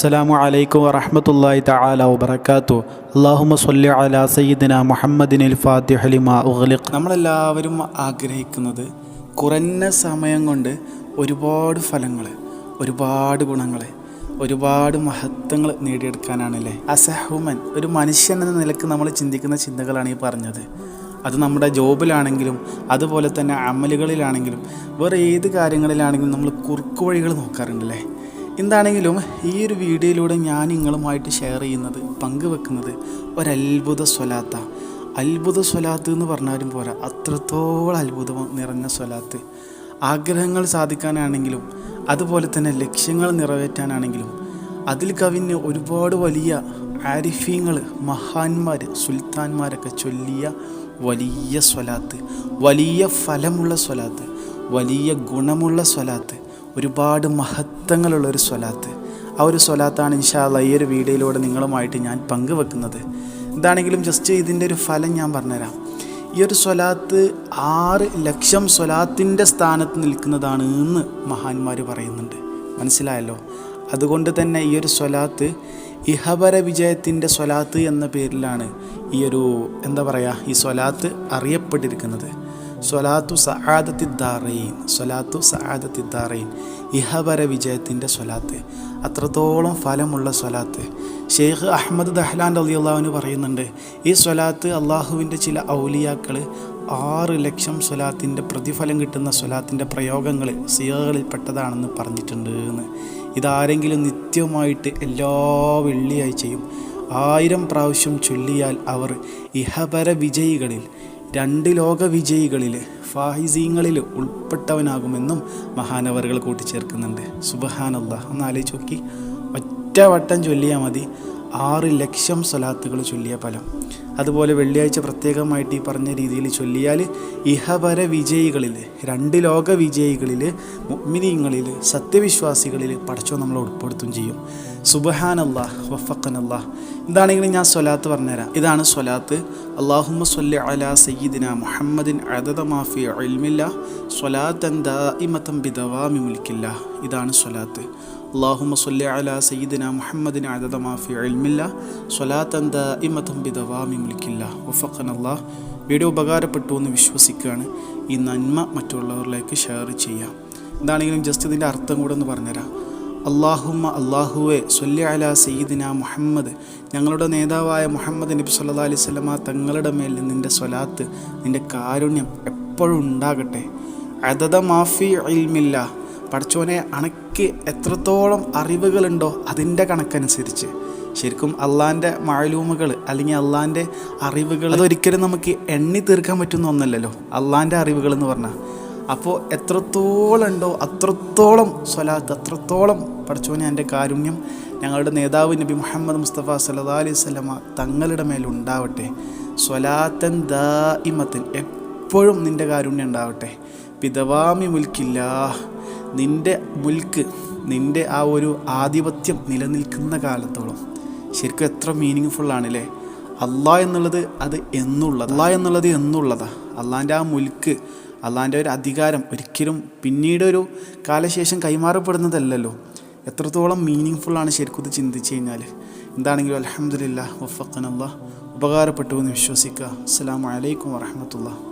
അസ്സലാമു അലൈക്കും വറഹമത്തല്ലാഹി തആല വബറകാതു അല്ലാഹുമ്മ സ്വല്ലി അലാ സയ്യിദിന ലിമാ ഉഗ്ലിഖ്. നമ്മളെല്ലാവരും ആഗ്രഹിക്കുന്നത് കുറഞ്ഞ സമയം കൊണ്ട് ഒരുപാട് ഫലങ്ങൾ ഒരുപാട് ഗുണങ്ങൾ ഒരുപാട് മഹത്വങ്ങൾ നേടിയെടുക്കാനാണല്ലേ അസഹുമൻ ഒരു മനുഷ്യൻ എന്ന നിലയ്ക്ക് നമ്മൾ ചിന്തിക്കുന്ന ചിന്തകളാണ് ഈ പറഞ്ഞത്. അത് നമ്മുടെ ജോബിലാണെങ്കിലും അതുപോലെ തന്നെ അമലുകളിലാണെങ്കിലും വേറെ ഏത് കാര്യങ്ങളിലാണെങ്കിലും നമ്മൾ കുറുക്കു വഴികൾ നോക്കാറുണ്ടല്ലേ എന്താണെങ്കിലും ഈ ഒരു വീഡിയോയിലൂടെ ഞാൻ നിങ്ങളുമായിട്ട് ഷെയർ ചെയ്യുന്നത് പങ്കുവെക്കുന്നത് ഒരത്ഭുത സ്വലാത്ത അത്ഭുത സ്വലാത്ത് എന്ന് പറഞ്ഞാലും പോരാ അത്രത്തോളം അത്ഭുതം നിറഞ്ഞ സ്വലാത്ത്. ആഗ്രഹങ്ങൾ സാധിക്കാനാണെങ്കിലും അതുപോലെ തന്നെ ലക്ഷ്യങ്ങൾ നിറവേറ്റാനാണെങ്കിലും അതിൽ കവിഞ്ഞ് ഒരുപാട് വലിയ ആരിഫീങ്ങൾ മഹാന്മാർ സുൽത്താൻമാരൊക്കെ ചൊല്ലിയ വലിയ സ്വലാത്ത് വലിയ ഫലമുള്ള സ്വലാത്ത് വലിയ ഗുണമുള്ള സ്വലാത്ത് ഒരുപാട് മഹത്വങ്ങളുള്ള ഒരു സ്വലാത്ത്. ആ ഒരു സ്വലാത്താണ് ഇൻഷാല്ല ഈ ഒരു വീഡിയോയിലൂടെ നിങ്ങളുമായിട്ട് ഞാൻ പങ്കുവെക്കുന്നത്. എന്താണെങ്കിലും ജസ്റ്റ് ഇതിന്റെ ഒരു ഫലം ഞാൻ പറഞ്ഞുതരാം. ഈ ഒരു സ്വലാത്ത് ആറ് ലക്ഷം സ്വലാത്തിന്റെ സ്ഥാനത്ത് നിൽക്കുന്നതാണ് എന്ന് മഹാന്മാർ പറയുന്നുണ്ട്. മനസ്സിലായല്ലോ? അതുകൊണ്ട് തന്നെ ഈ ഒരു സ്വലാത്ത് ഇഹബര വിജയത്തിന്റെ സ്വലാത്ത് എന്ന പേരിലാണ് ഈ ഒരു എന്താ പറയുക ഈ സ്വലാത്ത് അറിയപ്പെട്ടിരിക്കുന്നത്. സ്വലാത്തു സഹാദത്തി ദാറയിൻ സ്വലാത്തു സഹാദത്തി ഇഹപര വിജയത്തിന്റെ സ്വലാത്ത് അത്രത്തോളം ഫലമുള്ള സ്വലാത്ത്. ഷെയ്ഖ് അഹമ്മദ് ദഹ്ലാൻ അള്ളാഹുവിന് പറയുന്നുണ്ട് ഈ സ്വലാത്ത് അള്ളാഹുവിന്റെ ചില ഔലിയാക്കൾ ആറ് ലക്ഷം സ്വലാത്തിന്റെ പ്രതിഫലം കിട്ടുന്ന സ്വലാത്തിന്റെ പ്രയോഗങ്ങൾ സിയകളിൽ പെട്ടതാണെന്ന് പറഞ്ഞിട്ടുണ്ട് എന്ന്. ഇതാരെങ്കിലും നിത്യമായിട്ട് എല്ലാ വെള്ളിയാഴ്ചയും ആയിരം പ്രാവശ്യം ചൊല്ലിയാൽ അവർ ഇഹപര വിജയികളിൽ രണ്ട് ലോക വിജയികളിൽ ഫാഹിസീങ്ങളിൽ ഉൾപ്പെട്ടവനാകുമെന്നും മഹാനവറുകൾ കൂട്ടിച്ചേർക്കുന്നുണ്ട്. സുബഹാനല്ല ഒന്ന് ആലോചിച്ച് നോക്കി. ഒറ്റ വട്ടം ചൊല്ലിയാൽ മതി. ആറ് ലക്ഷം സ്വലാത്തുകൾ ചൊല്ലിയ ഫലം. അതുപോലെ വെള്ളിയാഴ്ച പ്രത്യേകമായിട്ട് ഈ പറഞ്ഞ രീതിയിൽ ചൊല്ലിയാൽ ഇഹപര വിജയികളിൽ രണ്ട് ലോക വിജയികളിൽ മുഗ്മിനിയങ്ങളിൽ സത്യവിശ്വാസികളിൽ പടച്ചോ നമ്മൾ ഉൾപ്പെടുത്തും ചെയ്യും. സുബഹാനല്ലാ വഫക്കനല്ലാ എന്താണെങ്കിലും ഞാൻ സ്വലാത്ത് പറഞ്ഞുതരാം. ഇതാണ് സ്വലാത്ത്. അള്ളാഹുമ്മ സല്ലി അല സയ്യിദിന മുഹമ്മദിൻ അദദ മാഫി ഇൽമില്ല. സ്വലാത്തൻ ദാഇമതൻ ബിദവാമി മുൽക്കില്ല. ഇതാണ് സ്വലാത്ത്. അള്ളാഹുമ സ്വല്ലി അല സയ്യിദിന മുഹമ്മദിൻ അദദ മാഫി ഇൽമില്ല. സ്വലാത്തൻ ദാഇമതൻ ബിദവാമി മുൽക്കില്ല. അള്ളാഹ് വീഡിയോ ഉപകാരപ്പെട്ടു എന്ന് വിശ്വസിക്കുകയാണ്. ഈ നന്മ മറ്റുള്ളവരിലേക്ക് ഷെയർ ചെയ്യാം. എന്താണെങ്കിലും ജസ്റ്റ് ഇതിന്റെ അർത്ഥം കൂടെ ഒന്ന് പറഞ്ഞുതരാം. അള്ളാഹുമ്മ അള്ളാഹുവെ സൊല്ലി അല സയ്യിദിന മുഹമ്മദ്. ഞങ്ങളുടെ നേതാവായ മുഹമ്മദ് നബി സല്ലാ അലൈഹി സ്വലമ തങ്ങളുടെ മേൽ നിന്റെ സ്വലാത്ത് നിന്റെ കാരുണ്യം എപ്പോഴും ഉണ്ടാകട്ടെ. അതത മാഫി ഇൽമില്ല. പഠിച്ചോനെ അണക്ക് എത്രത്തോളം അറിവുകളുണ്ടോ അതിന്റെ കണക്കനുസരിച്ച്. ശരിക്കും അള്ളാന്റെ മാലൂമുകൾ അല്ലെങ്കിൽ അള്ളാന്റെ അറിവുകൾ അതൊരിക്കലും നമുക്ക് എണ്ണി തീർക്കാൻ പറ്റുന്ന ഒന്നല്ലല്ലോ. അള്ളാന്റെ അറിവുകൾ എന്ന് പറഞ്ഞാൽ. അപ്പോൾ എത്രത്തോളം ഉണ്ടോ അത്രത്തോളം സ്വലാത്ത് അത്രത്തോളം പഠിച്ചോനെ എന്റെ കാരുണ്യം ഞങ്ങളുടെ നേതാവ് നബി മുഹമ്മദ് മുസ്തഫ സല്ലാ അലൈഹി സ്വലമ തങ്ങളുടെ മേലുണ്ടാവട്ടെ. സ്വലാത്തൻ ദാഇമത്തൻ എപ്പോഴും നിന്റെ കാരുണ്യം ഉണ്ടാവട്ടെ. പിതവാമി മുൽക്കില്ല. നിന്റെ മുൽക്ക് നിന്റെ ആ ഒരു ആധിപത്യം നിലനിൽക്കുന്ന കാലത്തോളം. ശരിക്കും എത്ര മീനിങ് ഫുള്ളാണല്ലേ അള്ളാ എന്നുള്ളത് അത് എന്നുള്ളത്. അള്ളാ എന്നുള്ളത് എന്നുള്ളതാ. അള്ളാന്റെ ആ മുൽക്ക് അള്ളാന്റെ ഒരു അധികാരം ഒരിക്കലും പിന്നീട് ഒരു കാലശേഷം കൈമാറപ്പെടുന്നതല്ലല്ലോ. എത്രത്തോളം മീനിങ് ഫുള്ളാണ് ശരിക്കും ഇത് ചിന്തിച്ച് കഴിഞ്ഞാൽ എന്താണെങ്കിലും അലഹമുല്ല വഫക്കനല്ല ഉപകാരപ്പെട്ടു എന്ന് വിശ്വസിക്കുക. അസ്സാം വലൈക്കും വാഹമത്തുള്ള